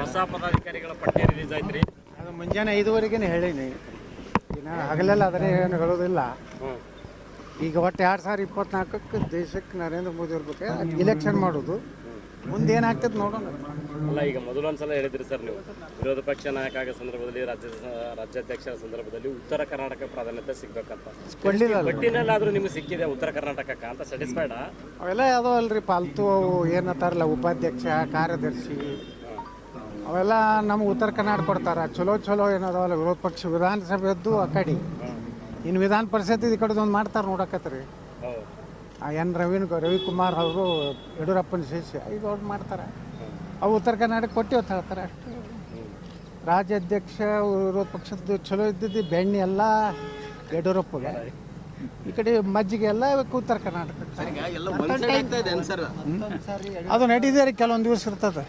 ಹೊಸ ಪದಾಧಿಕಾರಿಗಳ ಪಟ್ಟಿ ರಿಲೀಸ್ ಅದು ಮುಂಜಾನೆ ಐದುವರೆಗೆ ಹೇಳೀನಿ. ಇನ್ನು ಹಗಲೆಲ್ಲ ಅದನ್ನೇ ಏನು ಹೇಳೋದಿಲ್ಲ. ಈಗ ಒಟ್ಟು ಎರಡು ಸಾವಿರ ಇಪ್ಪತ್ನಾಲ್ಕಕ್ಕೆ ದೇಶಕ್ಕೆ ನರೇಂದ್ರ ಮೋದಿ ಅವ್ರ ಬಗ್ಗೆ ಇಲೆಕ್ಷನ್ ಮಾಡೋದು. ಮುಂದೆ ಏನಾಗ್ತದೆ ನೋಡೋಣ. ಅಲ್ಲ ಈಗ ಮೊದಲೊಂದ್ಸಲ ಹೇಳಿದ್ರಿ ಸರ್ ನೀವು. ವಿರೋಧ ಪಕ್ಷ ನಾಯಕ ಆಗೋ ಸಂದರ್ಭದಲ್ಲಿ ರಾಜ್ಯ ರಾಜ್ಯಾಧ್ಯಕ್ಷರ ಸಂದರ್ಭದಲ್ಲಿ ಉತ್ತರ ಕರ್ನಾಟಕ ಪ್ರಾಧಾನ್ಯತೆ ಸಿಗ್ಬೇಕಂತ. ಕೊಡ್ಲಿಲ್ಲ ಪಟ್ಟಿನಲ್ಲಾದ್ರೂ ನಿಮ್ಗೆ ಸಿಕ್ಕಿದೆ ಉತ್ತರ ಕರ್ನಾಟಕ ಅಂತ ಸ್ಯಾಟಿಸ್ಫೈಡ್ ಅವೆಲ್ಲ ಯಾವುದೋ ಅಲ್ರಿ ಪಾಲ್ತು ಅವು ಏನಂತಾರಲ್ಲ ಉಪಾಧ್ಯಕ್ಷ ಕಾರ್ಯದರ್ಶಿ. ಅವೆಲ್ಲ ನಮ್ಗೆ ಉತ್ತರ ಕರ್ನಾಟಕ ಕೊಡ್ತಾರ. ಚಲೋ ಚಲೋ ಏನದಾವಲ್ಲ ವಿರೋಧ ಪಕ್ಷ ವಿಧಾನಸಭೆದ್ದು ಆ ಕಡೆ. ಇನ್ನು ವಿಧಾನ ಪರಿಷತ್ ಈ ಕಡೆದು ಒಂದು ಮಾಡ್ತಾರೆ ನೋಡಕತ್ರಿ. ಎನ್ ರವಿನ್ ರವಿಕುಮಾರ್ ಅವರು ಯಡಿಯೂರಪ್ಪನ ಶಿಷ್ಯ. ಈಗ ಅವ್ರು ಮಾಡ್ತಾರೆ. ಅವು ಉತ್ತರ ಕರ್ನಾಟಕ ಕೊಟ್ಟಿ ಅಂತ ಹೇಳ್ತಾರೆ ಅಷ್ಟು. ರಾಜ್ಯಾಧ್ಯಕ್ಷ ವಿರೋಧ ಪಕ್ಷದ್ದು ಚಲೋ ಇದ್ದಿದ್ದು ಬೆಣ್ಣೆ ಎಲ್ಲ ಯಡಿಯೂರಪ್ಪಗೆ. ಈ ಕಡೆ ಮಜ್ಜಿಗೆ ಎಲ್ಲ ಉತ್ತರ ಕರ್ನಾಟಕ. ಅದು ನಡೀದೇ ಕೆಲವೊಂದು ದಿವಸ ಇರ್ತದೆ.